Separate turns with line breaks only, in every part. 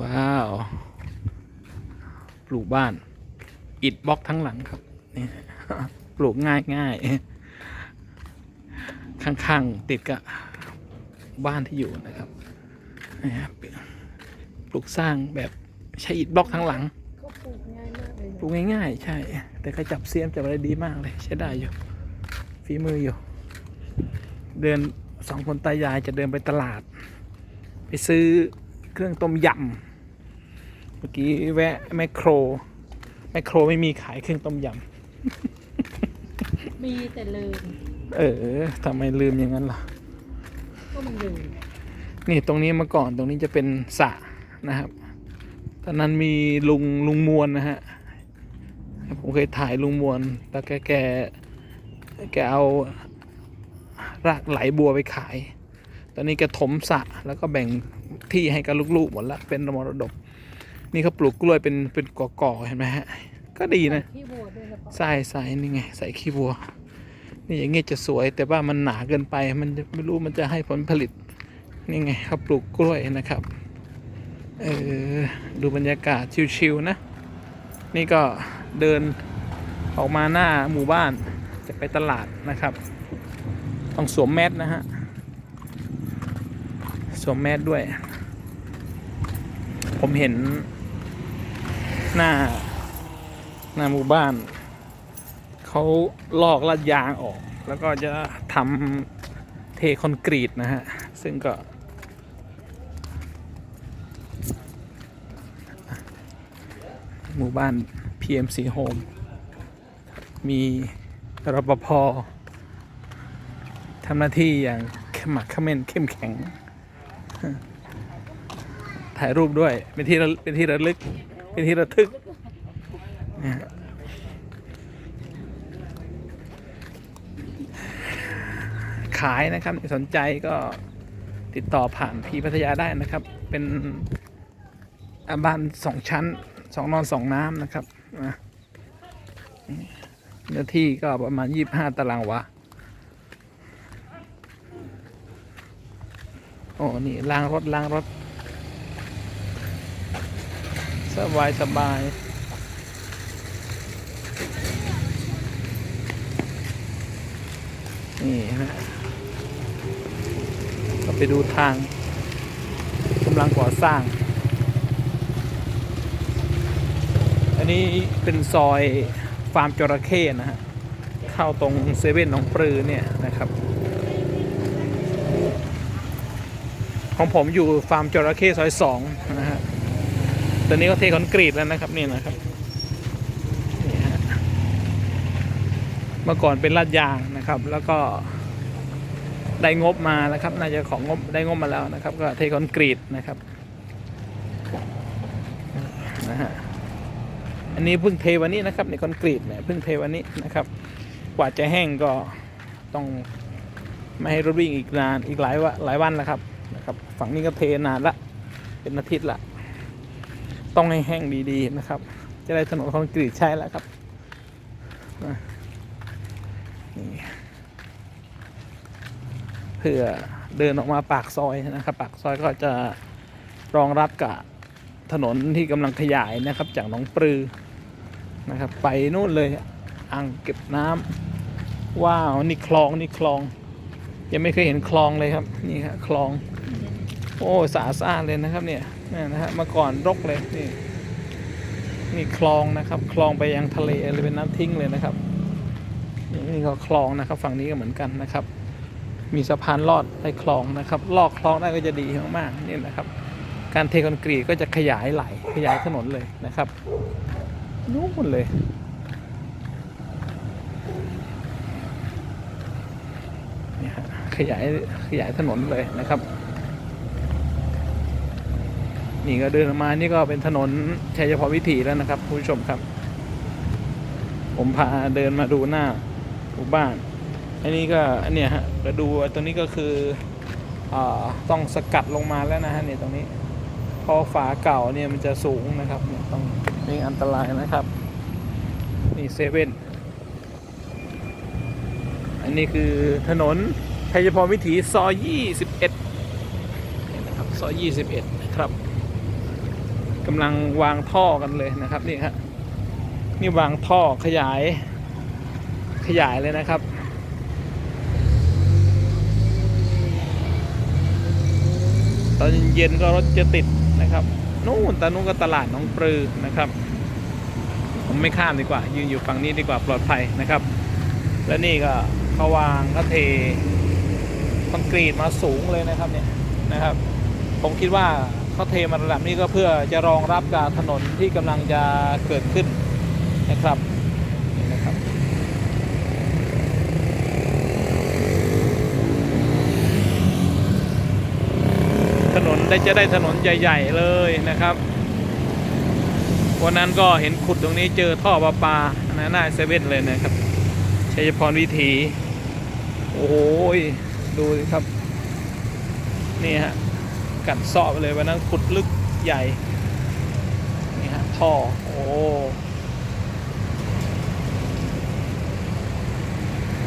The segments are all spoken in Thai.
ว้าว ปลูกบ้าน อิดบล็อกทั้งหลังครับ นี่ ปลูกง่ายง่ายๆข้าง ๆ ติดกับบ้านที่อยู่นะครับนี่ครับปลูกสร้างแบบใช้อิฐบล็อกทั้งหลัง
ก็ปลูกง่ายมากเลย
ปลูกง่ายๆ ใช่ แต่ก็จับเสียมจับอะไรดีมากเลย ใช้ได้อยู่ ฝีมืออยู่ เดินสองคนตายายจะเดินไปตลาด ไปซื้อเครื่องต้มยำเมื่อกี้แวะแมคโครแมคโครไม่มีขายเครื่องต้มย
มีแต่ลืมำ
เออทำไมลืมอย่างนั้นล่ะ
ก็มันลืม
นี่ตรงนี้เมื่อก่อนตรงนี้จะเป็นสระนะครับตอนนั้นมีลุงลุงมวลนะฮะผมเคยถ่ายลุงมวลแต่แกแกแกเอา รากไหลบัวไปขาย ตอนนี้แกถมสระแล้วก็แบ่งที่ให้กับลูกๆหมดละเป็นมรดก นี่เขาปลูกกล้วยเป็นเป็นก่อๆเห็นไหมฮะ ก็ดีนะ
ที่บัวด้วยนะปะ
ใส่ใส่นี่ไงใส่ขี้วัว นี่อย่างเงี้ยจะสวย แต่ว่ามันหนาเกินไป มันจะไม่รู้มันจะให้ผลผลิต นี่ไงเขาปลูกกล้วยนะครับ เออดูบรรยากาศชิวๆนะ นี่ก็เดินออกมาหน้าหมู่บ้านจะไปตลาดนะครับ ต้องสวมแมสนะฮะ สวมแมสด้วย ผมเห็น หน้า หน้าหมู่บ้าน เขาลอกลาดยางออก แล้วก็จะทำเทคอนกรีตนะฮะ ซึ่งก็หมู่บ้าน PMC Home มีรปภ ทำหน้าที่อย่างขมักขม้นเข้มแข็ง ถ่ายรูปด้วย เป็นที่ระเป็นที่ระลึก เป็นที่ระทึกขายนะครับสนใจก็ติดต่อผ่านพีพัทยาได้นะครับ เป็นอาบ้านสองชั้นสองนอนสองน้ำนะครับเนื้อที่ก็ประมาณยี่ห้าตารางวา โอ้นี่ล้างรถล้างรถ สบายสบายนี่นะก็ไปดูทางกำลังก่อสร้าง อันนี้เป็นซอยฟาร์มจระเข้นะฮะ เข้าตรงเซเว่นหนองปลือเนี่ยนะครับ ของผมอยู่ฟาร์มจระเข้ซอยสองนะฮะตอนนี้ก็เทคอนกรีตแล้วนะครับนี่นะครับเมื่อก่อนเป็นลาดยางนะครับ แล้วก็ได้งบมาแล้วครับ น่าจะของงบได้งบมาแล้วนะครับ ก็เทคอนกรีตนะครับนะฮะอันนี้เพิ่งเทวันนี้นะครับในคอนกรีตเนี่ยเพิ่งเทวันนี้นะครับ กว่าจะแห้งก็ต้องไม่ให้รถวิ่งอีกนานอีกหลายวันหลายวันแล้วครับ นะครับ ฝั่งนี้ก็เทนานละ เป็นอาทิตย์ละต้องให้แห้งดีๆนะครับ จะได้ถนนคอนกรีตใช้แล้วครับนี่เพื่อเดินออกมาปากซอยนะครับ ปากซอยก็จะรองรับกับถนนที่กำลังขยายนะครับ จากหนองปลือนะครับ ไปนู่นเลยอ่างเก็บน้ำว้าวนี่คลองนี่คลอง ยังไม่เคยเห็นคลองเลยครับ นี่ครับคลอง โอ้สะอาดสะอาดเลยนะครับเนี่ยนี่นะฮะมื่อก่อนรกเลยนี่นี่คลองนะครับคลองไปยังทะเลเลยเป็นน้ำทิ้งเลยนะครับนี่ก็คลองนะครับ ฝั่งนี้ก็เหมือนกันนะครับ มีสะพานลอดไปคลองนะครับ ลอกคลองได้ก็จะดีมากๆนี่นะครับ การเทคอนกรีตก็จะขยายไหลขยายถนนเลยนะครับนู่นเลยนี่ฮะขยายขยายถนนเลยนะครับ นี่ก็เดินออกมานี่ก็เป็นถนนชัยพรวิถีแล้วนะครับคุณผู้ชมครับ ผมพาเดินมาดูหน้าหมู่บ้าน อันนี้ก็อันเนี้ยฮะก็ดูตัวนี้ก็คืออต้องสกัดลงมาแล้วนะฮะเนี่ยตรงนี้พราะฝาเก่าเนี่ยมันจะสูงนะครับเนี่ยต้องนี่อันตรายนะครับ นี่เซเว่นอันนี้คือถนนชัยพรวิถีซอย21นี่นะครับซอย21 นะครับ กำลังวางท่อกันเลยนะครับนี่ครับนี่วางท่อขยาย ขยายเลยนะครับตอนเย็นก็รถจะติดนะครับนู่นตอนนู้นก็ตลาดน้องปลือนะครับ ผมไม่ข้ามดีกว่า ยืนอยู่ฝั่งนี้ดีกว่าปลอดภัยนะครับ และนี่ก็เขาวางเขาเทคอนกรีตมาสูงเลยนะครับเนี่ยนะครับ ผมคิดว่า เขาเทมาระดับนี้ก็เพื่อจะรองรับกับถนนที่กำลังจะเกิดขึ้นนะครับนะครับ ถนนได้จะได้ถนนใหญ่ ๆ เลยนะครับวันนั้นก็เห็นขุดตรงนี้เจอท่อประปานะหน้าเซเว่นเลยนะครับชัยพรวิถี โอ้โหยดูสิครับ นี่ฮะ กัดซาะไปเลยวันนั้นขุดลึกใหญ่นี่ฮะท่อโอ้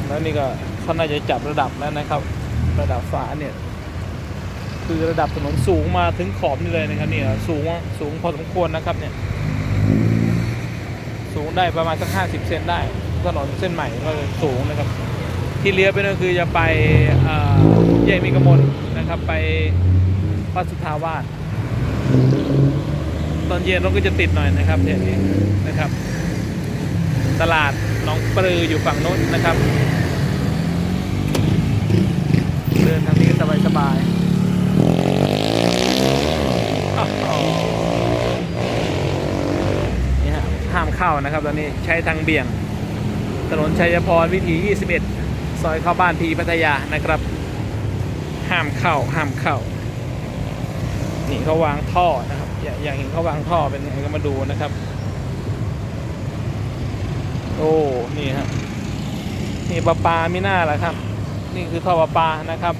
แล้วนี่ก็เขาน่าจะจับระดับแล้วนะครับ ระดับฝาเนี่ยคือระดับถนนสูงมาถึงขอบนี่เลยนะครับเนี่ยสูงสูงพอสมควรนะครับเนี่ยสูงได้ประมาณสักห้าสิบเซนได้ถนนเส้นใหม่ก็สูงนะครับ ที่เลี้ยวไปนั่นคือจะไปเอ่อแยกมิกมลนะครับไป วัดสุทาวาสตอนเย็นรถก็จะติดหน่อยนะครับเนี่ยนี้นะครับ ตลาดหน้องปลืออยู่ฝั่งโน้นนะครับ เดินทางนี้สบายสบายๆนี่ฮะห้ามเข้านะครับตอนนี้ใช้ทางเบี่ยง ถนนชัยพรวิถี 21 ซอยเข้าบ้านพีพัทยานะครับ ห้ามเข้าห้ามเข้า นี่เขาวางท่อนะครับ อยากอยากเห็นเขาวางท่อเป็นไงก็มาดูนะครับ โอ้ นี่ฮะนี่ปลาปลาไม่น่าละครับ นี่คือท่อปลาปลานะครับ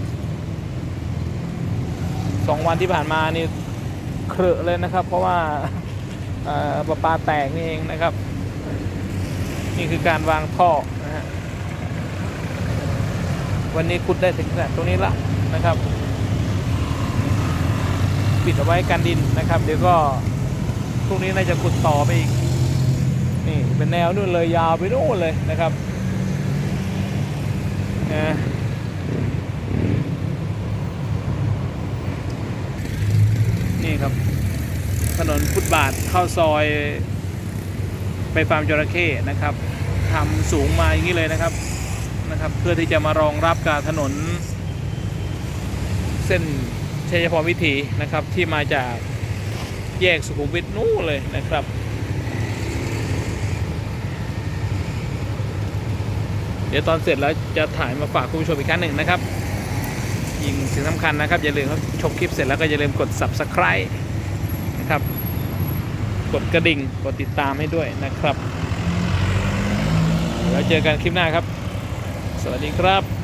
สองวันที่ผ่านมานี่เครอะเลยนะครับ เพราะว่าปลาปลาแตกนี่เองนะครับ นี่คือการวางท่อนะฮะวันนี้ขุดได้ถึงขนาดตรงนี้ละนะครับ ปิดเอาไว้กันดินนะครับ เดี๋ยวก็พรุ่งนี้น่าจะขุดต่อไปอีกนี่เป็นแนวนู่นเลยยาวไปนู่นเลยนะครับนะนี่ครับ ถนนฟุตบาทเข้าซอยไปฟาร์มจระเข้นะครับทำสูงมาอย่างนี้เลยนะครับนะครับ เพื่อที่จะมารองรับกับถนนเส้น ชัยพรวิถีนะครับที่มาจากแยกสุขุมวิทนู่นเลยนะครับเดี๋ยวตอนเสร็จแล้วจะถ่ายมาฝากคุณผู้ชมอีกครั้งหนึ่งนะครับยิงสิ่งสำคัญนะครับ อย่าลืมครับชมคลิปเสร็จแล้วก็อย่าลืมกด subscribe นะครับ กดกระดิ่ง กดติดตามให้ด้วยนะครับ แล้วเจอกันคลิปหน้าครับ สวัสดีครับ